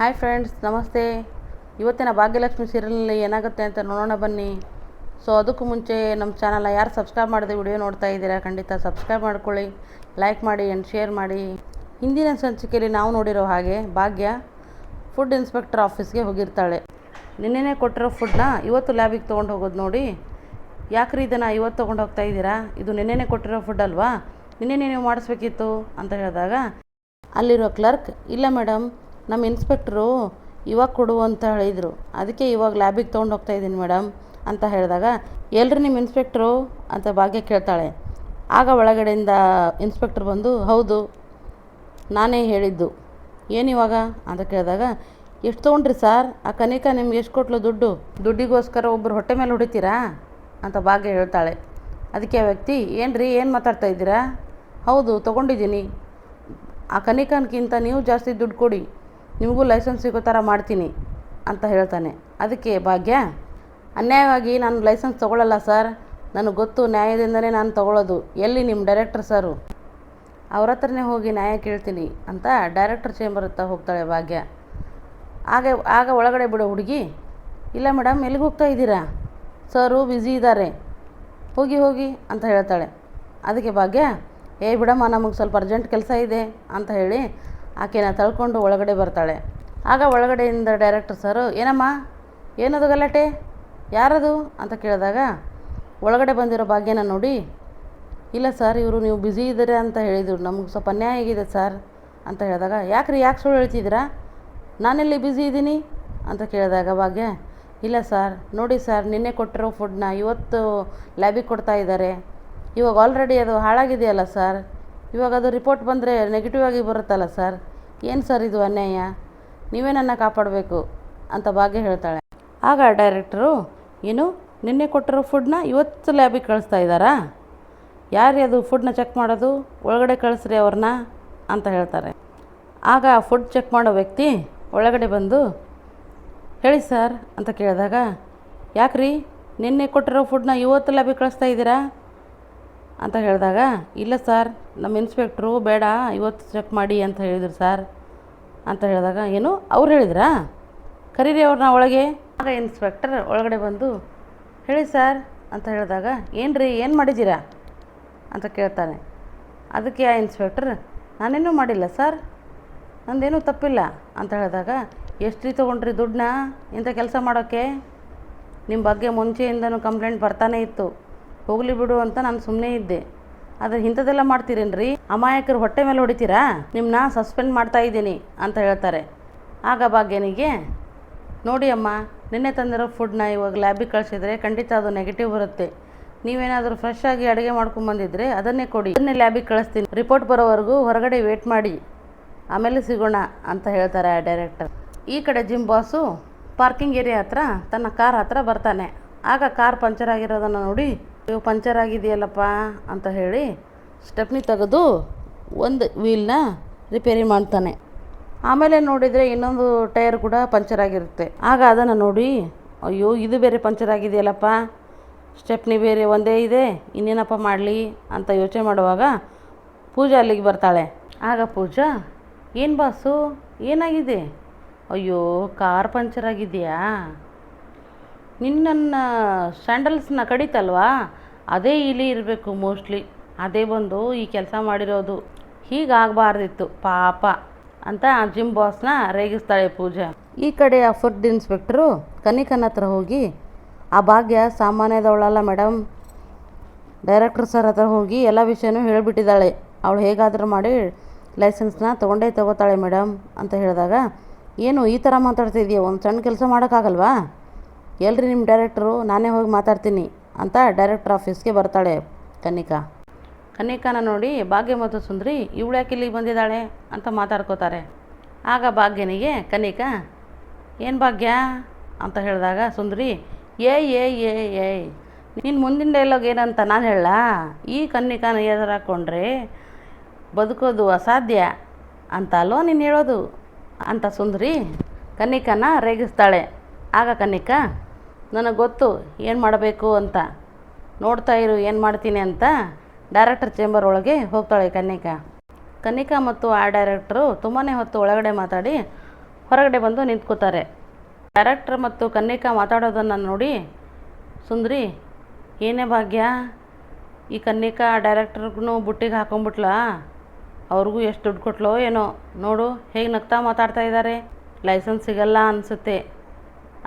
Hi friends ನಮಸ್ತೆ. ಇವತ್ತಿನ ಭಾಗ್ಯಲಕ್ಷ್ಮಿ ಸೀರಿಯಲ್ನಲ್ಲಿ ಏನಾಗುತ್ತೆ ಅಂತ ನೋಡೋಣ ಬನ್ನಿ. ಸೊ ಅದಕ್ಕೂ ಮುಂಚೆ ನಮ್ಮ ಚಾನಲ್ನ ಯಾರು ಸಬ್ಸ್ಕ್ರೈಬ್ ಮಾಡದೆ ವಿಡಿಯೋ ನೋಡ್ತಾ ಇದ್ದೀರಾ, ಖಂಡಿತ ಸಬ್ಸ್ಕ್ರೈಬ್ ಮಾಡ್ಕೊಳ್ಳಿ ಲೈಕ್ ಮಾಡಿ ಆ್ಯಂಡ್ ಶೇರ್ ಮಾಡಿ. ಹಿಂದಿನ ಸಂಚಿಕೆಯಲ್ಲಿ ನಾವು ನೋಡಿರೋ ಹಾಗೆ ಭಾಗ್ಯ ಫುಡ್ ಇನ್ಸ್ಪೆಕ್ಟರ್ ಆಫೀಸ್ಗೆ ಹೋಗಿರ್ತಾಳೆ. ನಿನ್ನೆನೇ ಕೊಟ್ಟಿರೋ ಫುಡ್ನ ಇವತ್ತು ಲ್ಯಾಬಿಗೆ ತೊಗೊಂಡು ಹೋಗೋದು ನೋಡಿ. ಯಾಕ್ರಿ ಇದನ್ನು ಇವತ್ತು ತೊಗೊಂಡು ಹೋಗ್ತಾ ಇದ್ದೀರಾ? ಇದು ನಿನ್ನೆನೇ ಕೊಟ್ಟಿರೋ ಫುಡ್ ಅಲ್ವಾ? ನಿನ್ನೆನೇ ನೀವು ಮಾಡಿಸ್ಬೇಕಿತ್ತು ಅಂತ ಹೇಳಿದಾಗ, ಅಲ್ಲಿರೋ ಕ್ಲರ್ಕ್ ಇಲ್ಲ ಮೇಡಮ್ ನಮ್ಮ ಇನ್ಸ್ಪೆಕ್ಟ್ರು ಇವಾಗ ಕೊಡು ಅಂತ ಹೇಳಿದರು. ಅದಕ್ಕೆ ಇವಾಗ ಲ್ಯಾಬಿಗೆ ತೊಗೊಂಡು ಹೋಗ್ತಾ ಇದ್ದೀನಿ ಮೇಡಮ್ ಅಂತ ಹೇಳಿದಾಗ ಎಲ್ಲರೂ ನಿಮ್ಮ ಇನ್ಸ್ಪೆಕ್ಟ್ರು ಅಂತ ಭಾಗ್ಯ ಕೇಳ್ತಾಳೆ. ಆಗ ಒಳಗಡೆಯಿಂದ ಇನ್ಸ್ಪೆಕ್ಟ್ರ್ ಬಂದು, ಹೌದು, ನಾನೇ ಹೇಳಿದ್ದು. ಏನು ಇವಾಗ ಅಂತ ಕೇಳಿದಾಗ, ಎಷ್ಟು ತೊಗೊಂಡ್ರಿ ಸರ್? ಆ ಕನಿಕಾ ನಿಮ್ಗೆ ಎಷ್ಟು ಕೊಟ್ಲು ದುಡ್ಡು? ದುಡ್ಡಿಗೋಸ್ಕರ ಒಬ್ಬರು ಹೊಟ್ಟೆ ಮೇಲೆ ಹೊಡಿತೀರಾ? ಅಂತ ಭಾಗ್ಯ ಹೇಳ್ತಾಳೆ. ಅದಕ್ಕೆ ಆ ವ್ಯಕ್ತಿ ಏನು ರೀ ಏನು ಮಾತಾಡ್ತಾ ಇದ್ದೀರಾ? ಹೌದು, ತೊಗೊಂಡಿದ್ದೀನಿ. ಆ ಕನಿಕನ್ಕಿಂತ ನೀವು ಜಾಸ್ತಿ ದುಡ್ಡು ಕೊಡಿ. ನಿಮಗೂ ಲೈಸೆನ್ಸ್ ಸಿಗೋ ಥರ ಮಾಡ್ತೀನಿ ಅಂತ ಹೇಳ್ತಾನೆ. ಅದಕ್ಕೆ, ಭಾಗ್ಯ, ಅನ್ಯಾಯವಾಗಿ ನಾನು ಲೈಸೆನ್ಸ್ ತೊಗೊಳ್ಳಲ್ಲ ಸರ್. ನನಗೆ ಗೊತ್ತು, ನ್ಯಾಯದಿಂದನೇ ನಾನು ತೊಗೊಳ್ಳೋದು. ಎಲ್ಲಿ ನಿಮ್ಮ ಡೈರೆಕ್ಟರ್ ಸರು? ಅವ್ರ ಹತ್ರನೇ ಹೋಗಿ ನ್ಯಾಯ ಕೇಳ್ತೀನಿ ಅಂತ ಡೈರೆಕ್ಟರ್ ಚೇಂಬರ್ ಹತ್ರ ಹೋಗ್ತಾಳೆ ಭಾಗ್ಯ. ಆಗ ಆಗ ಒಳಗಡೆ ಬಿಡು ಹುಡುಗಿ. ಇಲ್ಲ ಮೇಡಮ್, ಎಲ್ಲಿಗೆ ಹೋಗ್ತಾ ಇದ್ದೀರಾ? ಸರು ಬ್ಯುಸಿ ಇದ್ದಾರೆ. ಹೋಗಿ ಹೋಗಿ ಅಂತ ಹೇಳ್ತಾಳೆ. ಅದಕ್ಕೆ ಭಾಗ್ಯ, ಏ ಬಿಡಮ್ಮ, ನಮಗೆ ಸ್ವಲ್ಪ ಅರ್ಜೆಂಟ್ ಕೆಲಸ ಇದೆ ಅಂತ ಹೇಳಿ ಆಕೆನ ತಳ್ಕೊಂಡು ಒಳಗಡೆ ಬರ್ತಾಳೆ. ಆಗ ಒಳಗಡೆಯಿಂದ ಡೈರೆಕ್ಟರ್ ಸರು ಏನಮ್ಮ? ಏನದು ಗಲಾಟೆ? ಯಾರದು? ಅಂತ ಕೇಳಿದಾಗ, ಒಳಗಡೆ ಬಂದಿರೋ ಭಾಗ್ಯನ ನೋಡಿ, ಇಲ್ಲ ಸರ್ ಇವರು ನೀವು ಬ್ಯುಸಿ ಇದ್ದೀರಾ ಅಂತ ಹೇಳಿದರು. ನಮ್ಗೆ ಸ್ವಲ್ಪ ಅನ್ಯಾಯ ಆಗಿದೆ ಸರ್ ಅಂತ ಹೇಳಿದಾಗ, ಯಾಕ್ರಿ ಯಾಕೆ ಸುಳ್ಳು ಹೇಳ್ತಿದ್ದೀರಾ? ನಾನೆಲ್ಲಿ ಬ್ಯುಸಿ ಇದ್ದೀನಿ? ಅಂತ ಕೇಳಿದಾಗ ಭಾಗ್ಯ, ಇಲ್ಲ ಸರ್ ನೋಡಿ ಸರ್ ನಿನ್ನೆ ಕೊಟ್ಟಿರೋ ಫುಡ್ನ ಇವತ್ತು ಲ್ಯಾಬಿಗೆ ಕೊಡ್ತಾ ಇದ್ದಾರೆ. ಇವಾಗ ಆಲ್ರೆಡಿ ಅದು ಹಾಳಾಗಿದೆಯಲ್ಲ ಸರ್ ಇವಾಗ ಅದು ರಿಪೋರ್ಟ್ ಬಂದರೆ ನೆಗೆಟಿವ್ ಆಗಿ ಬರುತ್ತಲ್ಲ ಸರ್ ಏನು ಸರ್ ಇದು ಅನ್ಯಾಯ? ನೀವೇ ನನ್ನ ಕಾಪಾಡಬೇಕು ಅಂತ ಭಾಗ್ಯ ಹೇಳ್ತಾಳೆ. ಆಗ ಡೈರೆಕ್ಟರು ಏನು, ನಿನ್ನೆ ಕೊಟ್ಟಿರೋ ಫುಡ್ನ ಇವತ್ತು ಲ್ಯಾಬಿಗೆ ಕಳಿಸ್ತಾ ಇದ್ದಾರಾ? ಯಾರು ಅದು ಫುಡ್ನ ಚೆಕ್ ಮಾಡೋದು? ಒಳಗಡೆ ಕಳಿಸ್ರಿ ಅವ್ರನ್ನ ಅಂತ ಹೇಳ್ತಾರೆ. ಆಗ ಫುಡ್ ಚೆಕ್ ಮಾಡೋ ವ್ಯಕ್ತಿ ಒಳಗಡೆ ಬಂದು, ಹೇಳಿ ಸರ್ ಅಂತ ಕೇಳಿದಾಗ, ಯಾಕ್ರಿ? ನಿನ್ನೆ ಕೊಟ್ಟಿರೋ ಫುಡ್ನ ಇವತ್ತು ಲ್ಯಾಬಿಗೆ ಕಳಿಸ್ತಾ ಇದ್ದೀರಾ? ಅಂತ ಹೇಳಿದಾಗ, ಇಲ್ಲ ಸರ್, ನಮ್ಮ ಇನ್ಸ್ಪೆಕ್ಟ್ರು ಬೇಡ, ಇವತ್ತು ಚೆಕ್ ಮಾಡಿ ಅಂತ ಹೇಳಿದ್ರು ಸರ್. ಅಂತ ಹೇಳಿದಾಗ, ಏನು? ಅವ್ರು ಹೇಳಿದ್ರಾ? ಕರೀರಿ ಅವ್ರನ್ನ ಒಳಗೆ. ಆಗ ಇನ್ಸ್ಪೆಕ್ಟರ್ ಒಳಗಡೆ ಬಂದು, ಹೇಳಿ ಸರ್, ಅಂತ ಹೇಳಿದಾಗ ಏನು ರೀ ಏನು ಮಾಡಿದ್ದೀರಾ? ಅಂತ ಕೇಳ್ತಾನೆ. ಅದಕ್ಕೆ ಆ ಇನ್ಸ್ಪೆಕ್ಟರ್, ನಾನೇನೂ ಮಾಡಿಲ್ಲ ಸರ್, ನಂದೇನೂ ತಪ್ಪಿಲ್ಲ. ಅಂತ ಹೇಳಿದಾಗ, ಎಷ್ಟು ರೀ ತೊಗೊಂಡ್ರಿ ದುಡ್ಡನ್ನ ಇಂಥ ಕೆಲಸ ಮಾಡೋಕ್ಕೆ? ನಿಮ್ಮ ಬಗ್ಗೆ ಮುಂಚೆಯಿಂದನೂ ಕಂಪ್ಲೇಂಟ್ ಬರ್ತಾನೆ ಇತ್ತು. ಹೋಗಲಿ ಬಿಡು ಅಂತ ನಾನು ಸುಮ್ಮನೆ ಇದ್ದೆ. ಆದರೆ ಇಂಥದ್ದೆಲ್ಲ ಮಾಡ್ತೀರೇನ್ರಿ? ಅಮಾಯಕರು ಹೊಟ್ಟೆ ಮೇಲೆ ಹೊಡಿತೀರಾ? ನಿಮ್ಮನ್ನ ಸಸ್ಪೆಂಡ್ ಮಾಡ್ತಾ ಇದ್ದೀನಿ ಅಂತ ಹೇಳ್ತಾರೆ. ಆಗ ಭಾಗ್ಯನಿಗೆ, ನೋಡಿ ಅಮ್ಮ, ನಿನ್ನೆ ತಂದಿರೋ ಫುಡ್ನ ಇವಾಗ ಲ್ಯಾಬಿಗೆ ಕಳಿಸಿದ್ರೆ ಖಂಡಿತ ಅದು ನೆಗೆಟಿವ್ ಬರುತ್ತೆ. ನೀವೇನಾದರೂ ಫ್ರೆಶ್ ಆಗಿ ಅಡುಗೆ ಮಾಡ್ಕೊಂಬಂದಿದ್ರೆ ಅದನ್ನೇ ಕೊಡಿ. ಅದನ್ನೇ ಲ್ಯಾಬಿಗೆ ಕಳಿಸ್ತೀನಿ. ರಿಪೋರ್ಟ್ ಬರೋವರೆಗೂ ಹೊರಗಡೆ ವೇಟ್ ಮಾಡಿ. ಆಮೇಲೆ ಸಿಗೋಣ, ಅಂತ ಹೇಳ್ತಾರೆ ಆ ಡೈರೆಕ್ಟರ್ ಈ ಕಡೆ ಜಿಮ್ ಬಾಸು ಪಾರ್ಕಿಂಗ್ ಏರಿಯಾ ಹತ್ರ ತನ್ನ ಕಾರ್ ಹತ್ರ ಬರ್ತಾನೆ. ಆಗ ಕಾರ್ ಪಂಚರ್ ಆಗಿರೋದನ್ನು ನೋಡಿ ಇವು ಪಂಚರ್ ಆಗಿದೆಯಲ್ಲಪ್ಪ ಅಂತ ಹೇಳಿ ಸ್ಟೆಪ್ನಿ ತೆಗೆದು ಒಂದು ವೀಲ್ನ ರಿಪೇರಿ ಮಾಡ್ತಾನೆ. ಆಮೇಲೆ ನೋಡಿದರೆ ಇನ್ನೊಂದು ಟೈರ್ ಕೂಡ ಪಂಚರ್ ಆಗಿರುತ್ತೆ. ಆಗ ಅದನ್ನು ನೋಡಿ, ಅಯ್ಯೋ, ಇದು ಬೇರೆ ಪಂಚರ್ ಆಗಿದೆಯಲ್ಲಪ್ಪ. ಸ್ಟೆಪ್ನಿ ಬೇರೆ ಒಂದೇ ಇದೆ, ಇನ್ನೇನಪ್ಪ ಮಾಡಲಿ ಅಂತ ಯೋಚನೆ ಮಾಡುವಾಗ ಪೂಜಾ ಅಲ್ಲಿಗೆ ಬರ್ತಾಳೆ. ಆಗ ಪೂಜಾ, ಏನು ಬಾಸು, ಏನಾಗಿದೆ? ಅಯ್ಯೋ, ಕಾರ್ ಪಂಚರ್ ಆಗಿದೆಯಾ? ನಿನ್ನ ಸ್ಯಾಂಡಲ್ಸ್ನ ಕಡಿತಲ್ವಾ? ಅದೇ ಇಲಿ ಇರಬೇಕು ಮೋಸ್ಟ್ಲಿ. ಅದೇ ಬಂದು ಈ ಕೆಲಸ ಮಾಡಿರೋದು. ಹೀಗಾಗಬಾರ್ದಿತ್ತು, ಪಾಪ ಅಂತ ಆ ಜಿಮ್ ಬಾಸ್ನ ರೇಗಿಸ್ತಾಳೆ ಪೂಜಾ. ಈ ಕಡೆ ಆ ಫುಡ್ ಇನ್ಸ್ಪೆಕ್ಟ್ರು ಕನಿಕನ ಹತ್ರ ಹೋಗಿ, ಆ ಭಾಗ್ಯ ಸಾಮಾನ್ಯದವಳಲ್ಲ ಮೇಡಮ್ ಡೈರೆಕ್ಟ್ರ್ ಸರ್ ಹತ್ರ ಹೋಗಿ ಎಲ್ಲ ವಿಷಯನೂ ಹೇಳಿಬಿಟ್ಟಿದ್ದಾಳೆ. ಅವಳು ಹೇಗಾದರೂ ಮಾಡಿ ಲೈಸೆನ್ಸ್ನ ತೊಗೊಂಡೇ ತಗೋತಾಳೆ ಮೇಡಮ್ ಅಂತ ಹೇಳಿದಾಗ, ಏನು ಈ ಥರ ಮಾತಾಡ್ತಿದ್ಯಾ? ಒಂದು ಸಣ್ಣ ಕೆಲಸ ಮಾಡೋಕ್ಕಾಗಲ್ವಾ? ಎಲ್ರಿ ನಿಮ್ಮ ಡೈರೆಕ್ಟ್ರು, ನಾನೇ ಹೋಗಿ ಮಾತಾಡ್ತೀನಿ ಅಂತ ಡೈರೆಕ್ಟರ್ ಆಫೀಸ್ಗೆ ಬರ್ತಾಳೆ ಕನಿಕಾ. ಕನ್ನಿಕಾನ ನೋಡಿ, ಭಾಗ್ಯ ಮತ್ತು ಸುಂದ್ರಿ, ಇವಳು ಯಾಕೆ ಇಲ್ಲಿಗೆ ಬಂದಿದ್ದಾಳೆ? ಅಂತ ಮಾತಾಡ್ಕೋತಾರೆ. ಆಗ ಭಾಗ್ಯನಿಗೆ, ಕನಿಕಾ, ಏನು ಭಾಗ್ಯ? ಅಂತ ಹೇಳಿದಾಗ ಸುಂದ್ರಿ, ಏ ಏ ಏ ಏ, ನೀನು ಮುಂದಿನ ಡೈಲಾಗ್ ಏನಂತ ನಾನು ಹೇಳ ಈ ಕನ್ನಿಕಾನ ಎದುರಾಕೊಂಡ್ರೆ ಬದುಕೋದು ಅಸಾಧ್ಯ ಅಂತ ಅಲ್ವಾ ನೀನು ಹೇಳೋದು? ಅಂತ ಸುಂದರಿ ಕನ್ನಿಕಾನ ರೇಗಿಸ್ತಾಳೆ. ಆಗ ಕನ್ನಿಕಾ ನನಗೆ ಗೊತ್ತು, ಏನು ಮಾಡಬೇಕು ಅಂತ. ನೋಡ್ತಾ ಇರು, ಏನು ಮಾಡ್ತೀನಿ ಅಂತ ಡೈರೆಕ್ಟರ್ ಚೇಂಬರ್ ಒಳಗೆ ಹೋಗ್ತಾಳೆ ಕನ್ನಿಕಾ. ಕನ್ನಿಕಾ ಮತ್ತು ಆ ಡೈರೆಕ್ಟ್ರು ತುಂಬಾ ಹೊತ್ತು ಒಳಗಡೆ ಮಾತಾಡಿ ಹೊರಗಡೆ ಬಂದು ನಿಂತ್ಕೋತಾರೆ. ಡೈರೆಕ್ಟ್ರ್ ಮತ್ತು ಕನ್ನಿಕಾ ಮಾತಾಡೋದನ್ನು ನೋಡಿ, ಸುಂದ್ರಿ, ಏನೇ ಭಾಗ್ಯ? ಈ ಕನ್ನಿಕಾ ಡೈರೆಕ್ಟ್ರಿಗೂ ಬುಟ್ಟಿಗೆ ಹಾಕೊಂಬಿಟ್ಲಾ? ಅವ್ರಿಗೂ ಎಷ್ಟು ದುಡ್ಡು ಕೊಟ್ಲೋ ಏನೋ. ನೋಡು, ಹೇಗೆ ನಗ್ತಾ ಮಾತಾಡ್ತಾ ಇದ್ದಾರೆ ಲೈಸೆನ್ಸ್ ಸಿಗಲ್ಲ ಅನಿಸುತ್ತೆ.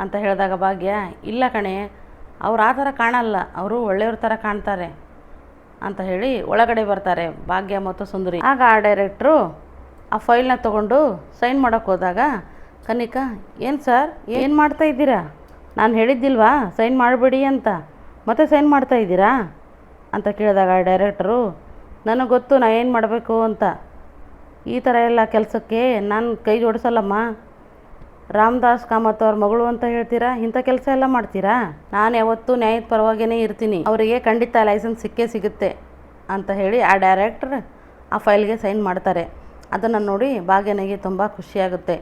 ಅಂತ ಹೇಳಿದಾಗ ಭಾಗ್ಯ, ಇಲ್ಲ ಕಣೆ, ಅವ್ರು ಆ ಥರ ಕಾಣಲ್ಲ, ಅವರು ಒಳ್ಳೆಯವ್ರ ಥರ ಕಾಣ್ತಾರೆ ಅಂತ ಹೇಳಿ ಒಳಗಡೆ ಬರ್ತಾರೆ ಭಾಗ್ಯ ಮತ್ತು ಸುಂದರಿ. ಆಗ ಆ ಡೈರೆಕ್ಟ್ರು ಆ ಫೈಲ್ನ ತೊಗೊಂಡು ಸೈನ್ ಮಾಡೋಕ್ಕೆ ಹೋದಾಗ ಕನಿಕಾ ಏನು ಸರ್ ಏನು ಮಾಡ್ತಾ ಇದ್ದೀರಾ? ನಾನು ಹೇಳಿದ್ದಿಲ್ವಾ ಸೈನ್ ಮಾಡಬೇಡಿ ಅಂತ. ಮತ್ತೆ ಸೈನ್ ಮಾಡ್ತಾ ಇದ್ದೀರಾ? ಅಂತ ಕೇಳಿದಾಗ ಡೈರೆಕ್ಟ್ರು ನನಗೆ ಗೊತ್ತು ನಾ ಏನು ಮಾಡಬೇಕು ಅಂತ. ಈ ಥರ ಎಲ್ಲ ಕೆಲಸಕ್ಕೆ ನಾನು ಕೈ ಜೋಡಿಸಲ್ಲಮ್ಮ. ರಾಮದಾಸ್ ಕಾಮತ್ ಅವ್ರ ಮಗಳು ಅಂತ ಹೇಳ್ತೀರಾ? ಇಂಥ ಕೆಲಸ ಎಲ್ಲ ಮಾಡ್ತೀರಾ? ನಾನು ಯಾವತ್ತೂ ನ್ಯಾಯದ ಪರವಾಗೇ ಇರ್ತೀನಿ. ಅವರಿಗೆ ಖಂಡಿತ ಲೈಸೆನ್ಸ್ ಸಿಕ್ಕೇ ಸಿಗುತ್ತೆ ಅಂತ ಹೇಳಿ ಆ ಡೈರೆಕ್ಟ್ರ್ ಆ ಫೈಲ್ಗೆ ಸೈನ್ ಮಾಡ್ತಾರೆ. ಅದನ್ನು ನೋಡಿ ಭಾಗ್ಯನಿಗೆ ತುಂಬ ಖುಷಿಯಾಗುತ್ತೆ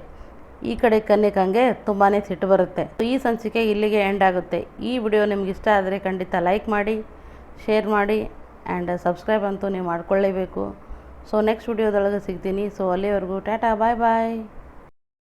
ಈ ಕಡೆ ಕನ್ನಿಕಂಗೆ ತುಂಬಾ ಸಿಟ್ಟು ಬರುತ್ತೆ. ಈ ಸಂಚಿಕೆ ಇಲ್ಲಿಗೆ ಎಂಡ್ ಆಗುತ್ತೆ. ಈ ವಿಡಿಯೋ ನಿಮ್ಗೆ ಇಷ್ಟ ಆದರೆ ಖಂಡಿತ ಲೈಕ್ ಮಾಡಿ ಶೇರ್ ಮಾಡಿ ಆ್ಯಂಡ್ ಸಬ್ಸ್ಕ್ರೈಬ್ ಅಂತೂ ನೀವು ಮಾಡ್ಕೊಳ್ಳೇಬೇಕು. ಸೊ ನೆಕ್ಸ್ಟ್ ವಿಡಿಯೋದೊಳಗೆ ಸಿಗ್ತೀನಿ. ಸೊ ಅಲ್ಲಿವರೆಗೂ ಟಾಟಾ ಬಾಯ್ ಬಾಯ್